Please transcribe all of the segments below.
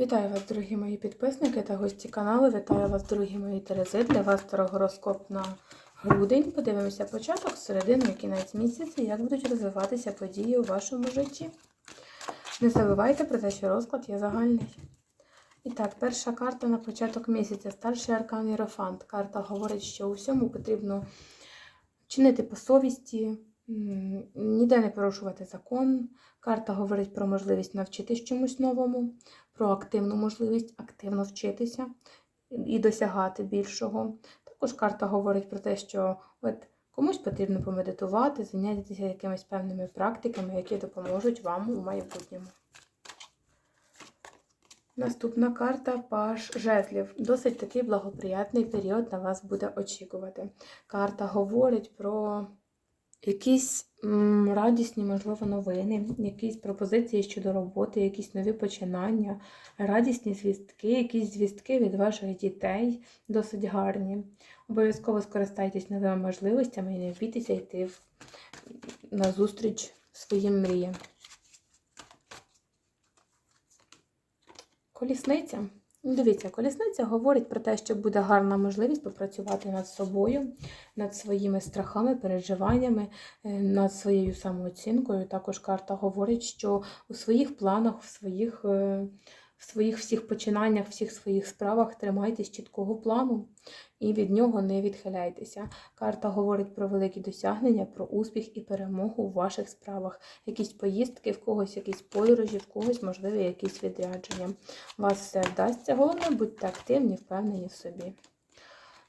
Вітаю вас, дорогі мої підписники та гості каналу. Вітаю вас, дорогі мої Терези. Для вас старогороскоп на грудень. Подивимося початок, середину і кінець місяця, як будуть розвиватися події у вашому житті. Не забувайте про те, що розклад є загальний. І так, перша карта на початок місяця. Старший аркан Єрофант. Карта говорить, що у всьому потрібно чинити по совісті, ніде не порушувати закон. Карта говорить про можливість навчитись чомусь новому, про активну можливість активно вчитися і досягати більшого. Також карта говорить про те, що от комусь потрібно помедитувати, зайнятися якимись певними практиками, які допоможуть вам у майбутньому. Наступна карта Паш Жезлів. Досить такий благоприятний період на вас буде очікувати. Карта говорить про якісь радісні, можливо, новини, якісь пропозиції щодо роботи, якісь нові починання, радісні звістки, якісь звістки від ваших дітей досить гарні. Обов'язково скористайтесь новими можливостями і не бійтеся йти на зустріч своїм мріям. Колісниця. Ну, Дивіться, колісниця говорить про те, що буде гарна можливість попрацювати над собою, над своїми страхами, переживаннями, е, над своєю самооцінкою. Також карта говорить, що у своїх планах, в своїх, е, в своїх всіх починаннях, всіх своїх справах тримайтесь чіткого плану і від нього не відхиляйтеся. Карта говорить про великі досягнення, про успіх і перемогу у ваших справах. Якісь поїздки, в когось якісь подорожі, в когось, можливо, якісь відрядження. Вас все вдасться. Головне, будьте активні, впевнені в собі.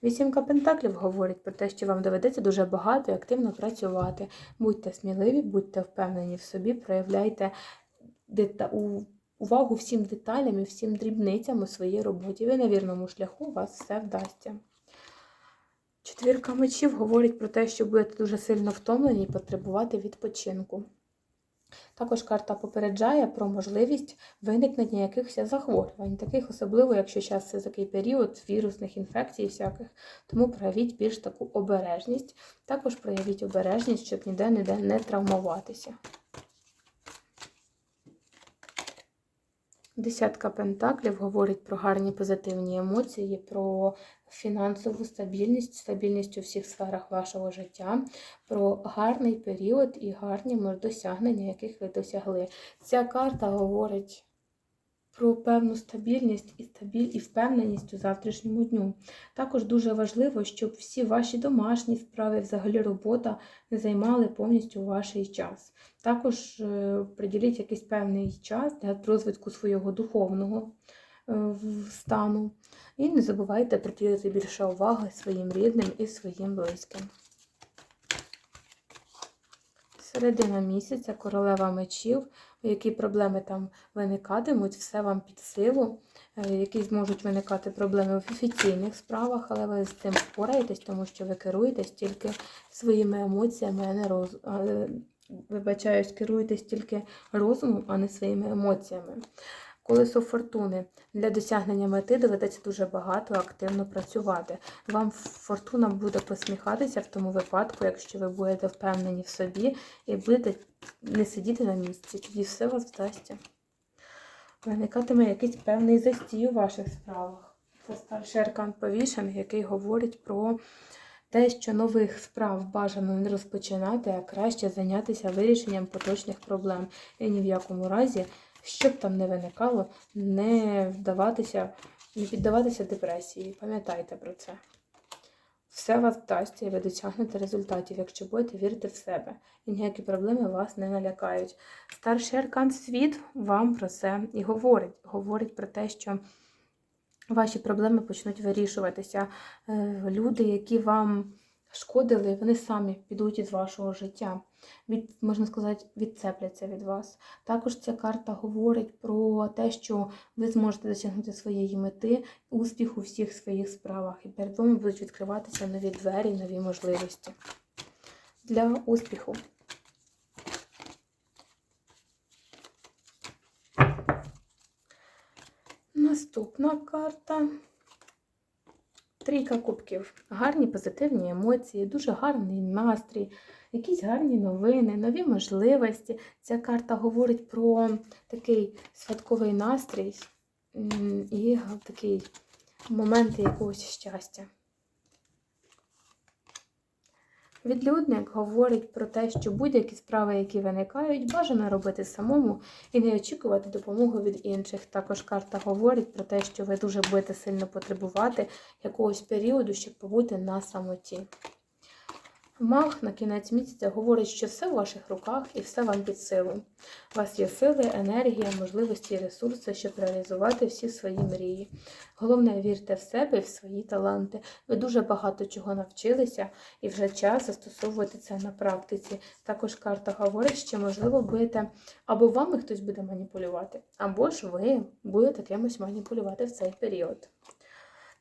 Вісімка Пентаклів говорить про те, що вам доведеться дуже багато і активно працювати. Будьте сміливі, будьте впевнені в собі, проявляйте у- увагу всім деталям і всім дрібницям у своїй роботі. Ви на вірному шляху, у вас все вдасться. Четвірка мечів говорить про те, що будете дуже сильно втомлені і потребувати відпочинку. Також карта попереджає про можливість виникнення якихось захворювань, таких особливо, якщо зараз це такий період вірусних інфекцій всяких. Тому проявіть більш таку обережність. Також проявіть обережність, щоб ніде ніде не травмуватися. Десятка пентаклів говорить про гарні позитивні емоції, про фінансову стабільність, стабільність у всіх сферах вашого життя, про гарний період і гарні досягнення, яких ви досягли. Ця карта говорить про певну стабільність і стабіль... і впевненість у завтрашньому дню. Також дуже важливо, щоб всі ваші домашні справи, взагалі робота не займали повністю ваш час. Також е, приділіть якийсь певний час для розвитку свого духовного е, стану. І не забувайте приділити більше уваги своїм рідним і своїм близьким. Середина місяця, королева мечів, які проблеми там виникатимуть, все вам під силу, Якісь які зможуть виникати проблеми в офіційних справах, але ви з цим впораєтесь, тому що ви керуєтесь тільки своїми емоціями, а не роз... е, вибачаюсь, керуєтесь тільки розумом, а не своїми емоціями. Колесо фортуни для досягнення мети доведеться дуже багато активно працювати. Вам фортуна буде посміхатися в тому випадку, якщо ви будете впевнені в собі і будете не сидіти на місці. Тоді все вас вдасться. Виникатиме якийсь певний застій у ваших справах. Це старший аркан повішений, який говорить про те, що нових справ бажано не розпочинати, а краще зайнятися вирішенням поточних проблем. І ні в якому разі, що б там не виникало, не вдаватися, не піддаватися депресії. Пам'ятайте про це. Все вас вдасться і ви досягнете результатів, якщо будете вірити в себе. І ніякі проблеми вас не налякають. Старший аркан світ вам про це і говорить. Говорить про те, що ваші проблеми почнуть вирішуватися. Е, Люди, які вам шкодили, вони самі підуть із вашого життя. Від, можна сказати, відцепляться від вас. Також ця карта говорить про те, що ви зможете досягнути своєї мети, успіху у всіх своїх справах. І перед вами будуть відкриватися нові двері, нові можливості для успіху. Наступна карта. Трійка кубків. Гарні позитивні емоції, дуже гарний настрій, якісь гарні новини, нові можливості. Ця карта говорить про такий святковий настрій, і такий момент якогось щастя. Відлюдник говорить про те, що будь-які справи, які виникають, бажано робити самому і не очікувати допомоги від інших. Також карта говорить про те, що ви дуже будете сильно потребувати якогось періоду, щоб побути на самоті. Маг на кінець місяця говорить, що все в ваших руках і все вам під силу. У вас є сили, енергія, можливості і ресурси, щоб реалізувати всі свої мрії. Головне, вірте в себе і в свої таланти. Ви дуже багато чого навчилися і вже час застосовувати це на практиці. Також карта говорить, що, можливо, будете або вами хтось буде маніпулювати, або ж ви будете кимось маніпулювати в цей період.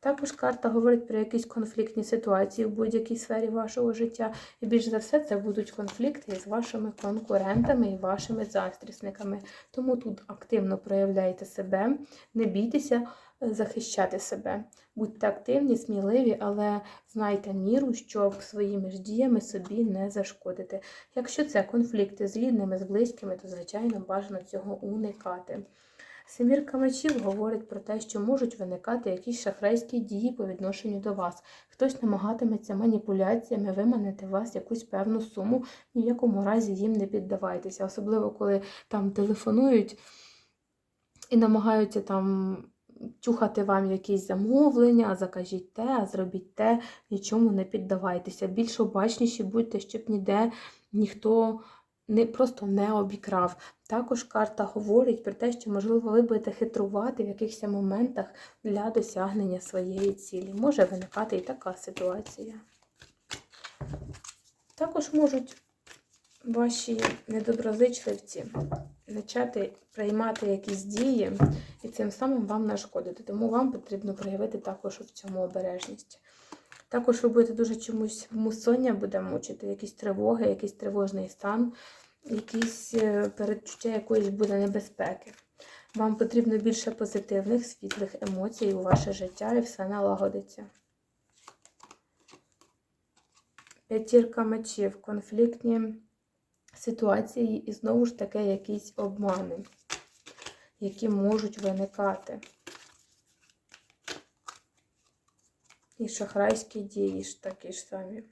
Також карта говорить про якісь конфліктні ситуації в будь-якій сфері вашого життя. І більш за все, це будуть конфлікти з вашими конкурентами і вашими заздрісниками. Тому тут активно проявляйте себе, не бійтеся е, захищати себе. Будьте активні, сміливі, але знайте міру, щоб своїми ж діями собі не зашкодити. Якщо це конфлікти з рідними, з близькими, то, звичайно, бажано цього уникати. Семірка мечів говорить про те, що можуть виникати якісь шахрайські дії по відношенню до вас. Хтось намагатиметься маніпуляціями виманити вас якусь певну суму, ні в якому разі їм не піддавайтеся. Особливо, коли там телефонують і намагаються там чухати вам якісь замовлення, закажіть те, зробіть те, нічому не піддавайтеся. Більш обачніші будьте, щоб ніде ніхто не просто не обікрав. Також карта говорить про те, що, можливо, ви будете хитрувати в якихось моментах для досягнення своєї цілі. Може виникати і така ситуація. Також можуть ваші недоброзичливці почати приймати якісь дії і цим самим вам нашкодити. Тому вам потрібно проявити також в цьому обережність. Також ви будете дуже чомусь мусоння буде мучити, якісь тривоги, якийсь тривожний стан, якісь е, передчуття якоїсь буде небезпеки. Вам потрібно більше позитивних, світлих емоцій у ваше життя і все налагодиться. П'ятірка мечів, конфліктні ситуації і знову ж таки якісь обмани, які можуть виникати. І шахрайські дії ж такі ж самі.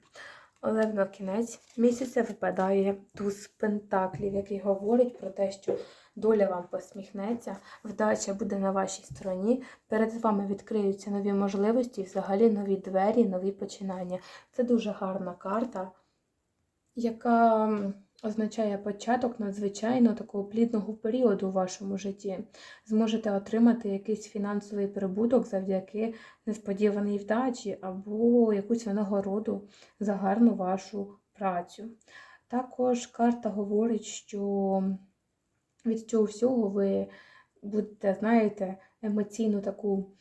Але на кінець місяця випадає туз пентаклів, який говорить про те, що доля вам посміхнеться, вдача буде на вашій стороні, перед вами відкриються нові можливості, взагалі нові двері, нові починання. Це дуже гарна карта, яка означає початок надзвичайно такого плідного періоду у вашому житті. Зможете отримати якийсь фінансовий прибуток завдяки несподіваній вдачі або якусь винагороду за гарну вашу працю. Також карта говорить, що від цього всього ви будете, знаєте, емоційну таку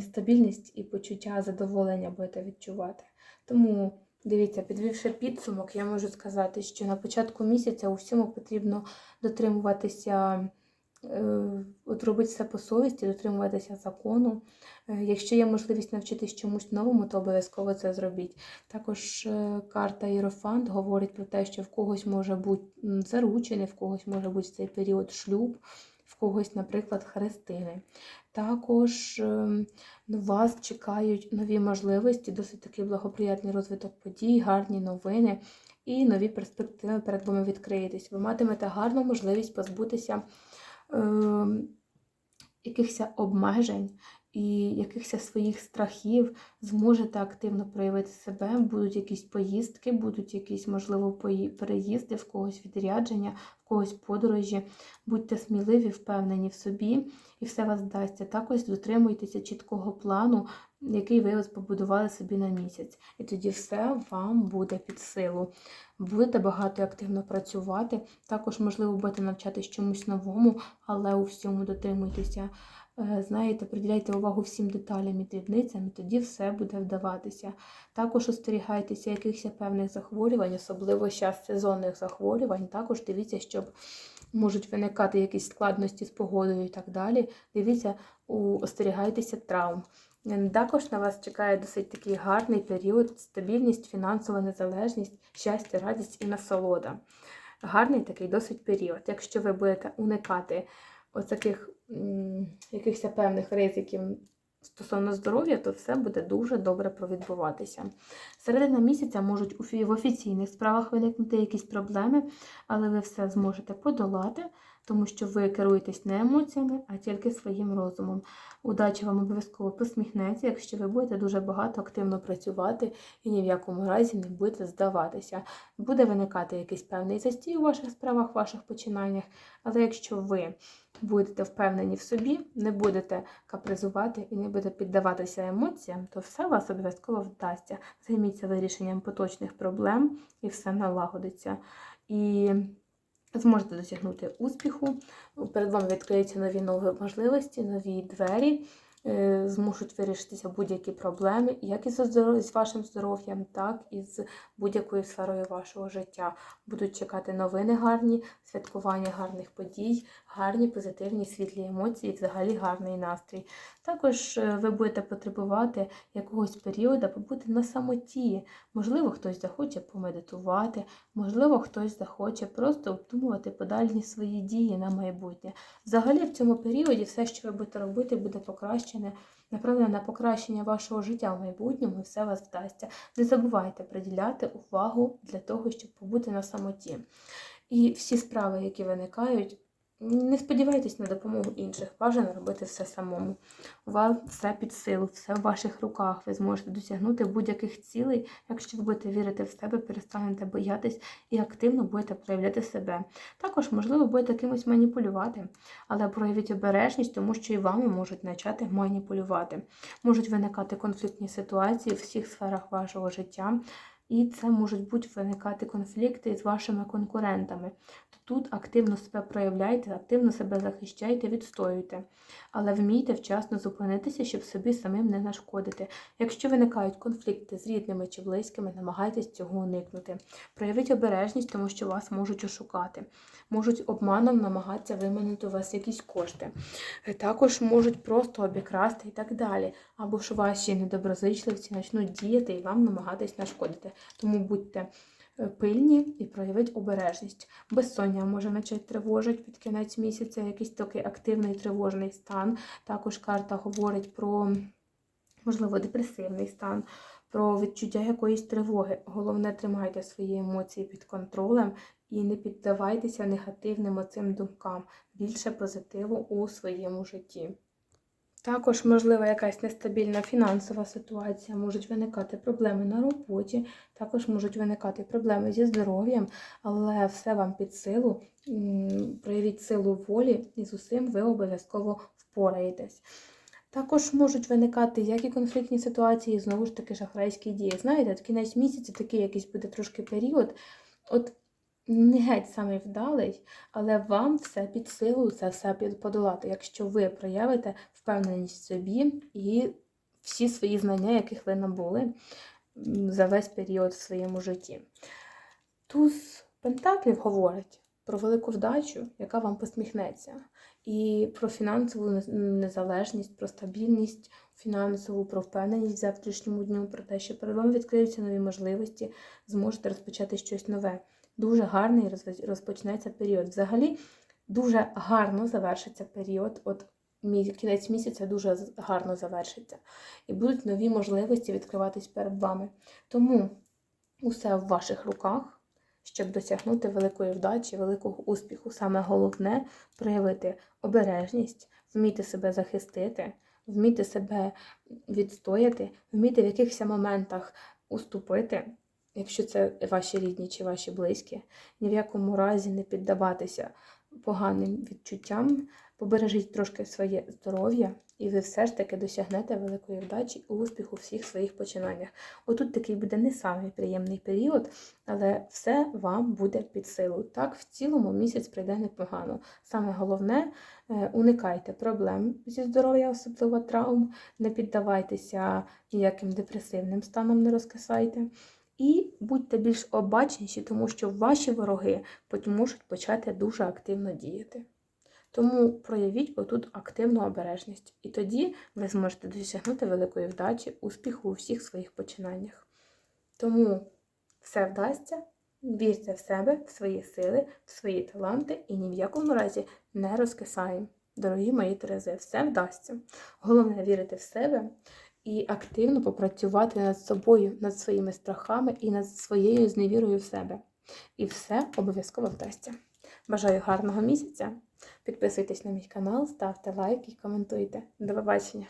стабільність і почуття задоволення будете відчувати. Тому Дивіться, підвівши підсумок, я можу сказати, що на початку місяця у всьому потрібно дотримуватися, е, от робити все по совісті, дотримуватися закону. Е, якщо є можливість навчитись чомусь новому, то обов'язково це зробіть. Також е, карта Єрофант говорить про те, що в когось може бути заручений, в когось може бути цей період шлюб когось, наприклад, хрестини. Також ем, вас чекають нові можливості, досить такий благоприятний розвиток подій, гарні новини і нові перспективи перед вами відкриєтесь. Ви матимете гарну можливість позбутися е, якихось обмежень і якихось своїх страхів, зможете активно проявити себе, будуть якісь поїздки, будуть якісь, можливо, переїзди, в когось відрядження, в когось подорожі. Будьте сміливі, впевнені в собі, і все вас вдасться. Також дотримуйтеся чіткого плану, який ви ось побудували собі на місяць. І тоді все вам буде під силу. Будете багато активно працювати, також, можливо, будете навчатись чомусь новому, але у всьому дотримуйтеся. Е, знаєте, приділяйте увагу всім деталям і дрібницям, і тоді все буде вдаватися. Також остерігайтеся якихось певних захворювань, особливо зараз сезонних захворювань. Також дивіться, щоб можуть виникати якісь складності з погодою і так далі. Дивіться, остерігайтеся травм. Також на вас чекає досить такий гарний період, стабільність, фінансова незалежність, щастя, радість і насолода. Гарний такий досить період. Якщо ви будете уникати оцяких таких якихось певних ризиків стосовно здоров'я, то все буде дуже добре провідбуватися. Середина місяця можуть в офіційних справах виникнути якісь проблеми, але ви все зможете подолати, тому що ви керуєтесь не емоціями, а тільки своїм розумом. Удача вам обов'язково посміхнеться, якщо ви будете дуже багато активно працювати і ні в якому разі не будете здаватися. Буде виникати якийсь певний застій у ваших справах, ваших починаннях, але якщо ви будете впевнені в собі, не будете капризувати і не будете піддаватися емоціям, то все у вас обов'язково вдасться. Займіться вирішенням поточних проблем і все налагодиться. І зможете досягнути успіху. Перед вами відкриються нові нові можливості, нові двері. Е, Зможуть вирішитися будь-які проблеми, як із з вашим здоров'ям, так і з будь-якою сферою вашого життя. Будуть чекати новини гарні, святкування гарних подій, гарні, позитивні, світлі емоції, взагалі гарний настрій. Також е, ви будете потребувати якогось періоду побути на самоті. Можливо, хтось захоче помедитувати, можливо, хтось захоче просто обдумувати подальні свої дії на майбутнє. Взагалі, в цьому періоді все, що ви будете робити, буде покращене, направлене на покращення вашого життя в майбутньому, і все вас вдасться. Не забувайте приділяти увагу для того, щоб побути на самоті. І всі справи, які виникають, не сподівайтесь на допомогу інших, бажано робити все самому. У вас все під силу, все в ваших руках. Ви зможете досягнути будь-яких цілей, якщо ви будете вірити в себе, перестанете боятись і активно будете проявляти себе. Також, можливо, будете кимось маніпулювати, але проявіть обережність, тому що і вами можуть почати маніпулювати. Можуть виникати конфліктні ситуації в всіх сферах вашого життя. І це можуть бути виникати конфлікти з вашими конкурентами. Тут активно себе проявляйте, активно себе захищайте, відстоюйте. Але вмійте вчасно зупинитися, щоб собі самим не нашкодити. Якщо виникають конфлікти з рідними чи близькими, намагайтесь цього уникнути. Проявіть обережність, тому що вас можуть ошукати, можуть обманом намагатися виманити у вас якісь кошти. Е, Також можуть просто обікрасти і так далі. Або ж ваші недоброзичливці почнуть діяти і вам намагатись нашкодити. Тому будьте пильні і проявіть обережність. Безсоння може почати тривожити під кінець місяця, якийсь такий активний тривожний стан. Також карта говорить про, можливо, депресивний стан, про відчуття якоїсь тривоги. Головне, тримайте свої емоції під контролем і не піддавайтеся негативним оцим думкам. Більше позитиву у своєму житті. Також, можлива якась нестабільна фінансова ситуація, можуть виникати проблеми на роботі, також можуть виникати проблеми зі здоров'ям, але все вам під силу. Проявіть силу волі і з усім ви обов'язково впораєтесь. Також можуть виникати як і конфліктні ситуації, знову ж таки шахрайські дії. Знаєте, кінець місяця такий якийсь буде трошки період. От не геть самий вдалий, але вам все під силу це все подолати, якщо ви проявите впевненість в собі і всі свої знання, яких ви набули за весь період в своєму житті. Туз Пентаклів говорить про велику вдачу, яка вам посміхнеться, і про фінансову незалежність, про стабільність фінансову, про впевненість в завтрашньому дню, про те, що перед вами відкриються нові можливості, зможете розпочати щось нове. Дуже гарний розпочнеться період. Взагалі дуже гарно завершиться період. От кінець місяця дуже гарно завершиться. І будуть нові можливості відкриватись перед вами. Тому усе в ваших руках, щоб досягнути великої вдачі, великого успіху. Саме головне проявити обережність, вміти себе захистити, вміти себе відстояти, вміти в якихось моментах уступити, якщо це ваші рідні чи ваші близькі, ні в якому разі не піддаватися поганим відчуттям, побережіть трошки своє здоров'я, і ви все ж таки досягнете великої вдачі і успіху у всіх своїх починаннях. Отут такий буде не самий приємний період, але все вам буде під силу. Так, в цілому місяць пройде непогано. Саме головне, е, уникайте проблем зі здоров'я, особливо травм, не піддавайтеся ніяким депресивним станом, не розкисайте. І будьте більш обачніші, тому що ваші вороги можуть почати дуже активно діяти. Тому проявіть отут активну обережність, і тоді ви зможете досягнути великої вдачі, успіху у всіх своїх починаннях. Тому все вдасться, вірте в себе, в свої сили, в свої таланти і ні в якому разі не розкисаємо. дорогі мої Терези, все вдасться. Головне вірити в себе і активно попрацювати над собою, над своїми страхами і над своєю зневірою в себе. І все обов'язково вдасться. Бажаю гарного місяця. Підписуйтесь на мій канал, ставте лайк і коментуйте. До побачення!